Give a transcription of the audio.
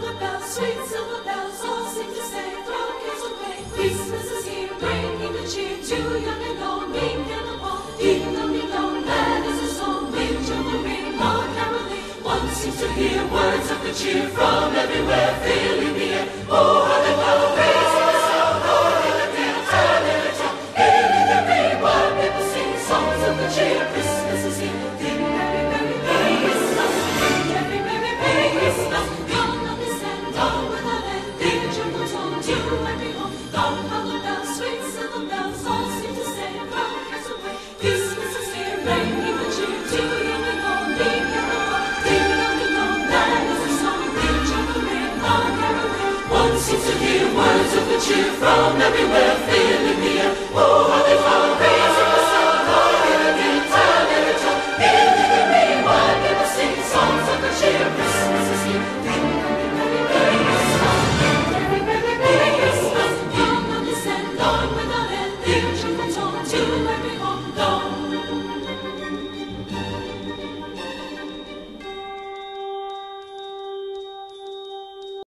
The bells, sweet silver bells, all seem to say, throw cares away. Christmas is here, bringing the cheer to young and old, meek and the poor. Deep down a song, which of the ring, all. One seems to hear words of the cheer from everywhere, filling the air. Oh, the sound, oh, hallelujah, hallelujah. Hail in people sing songs of the cheer. Christmas is here. Seems to hear words of good cheer from everywhere,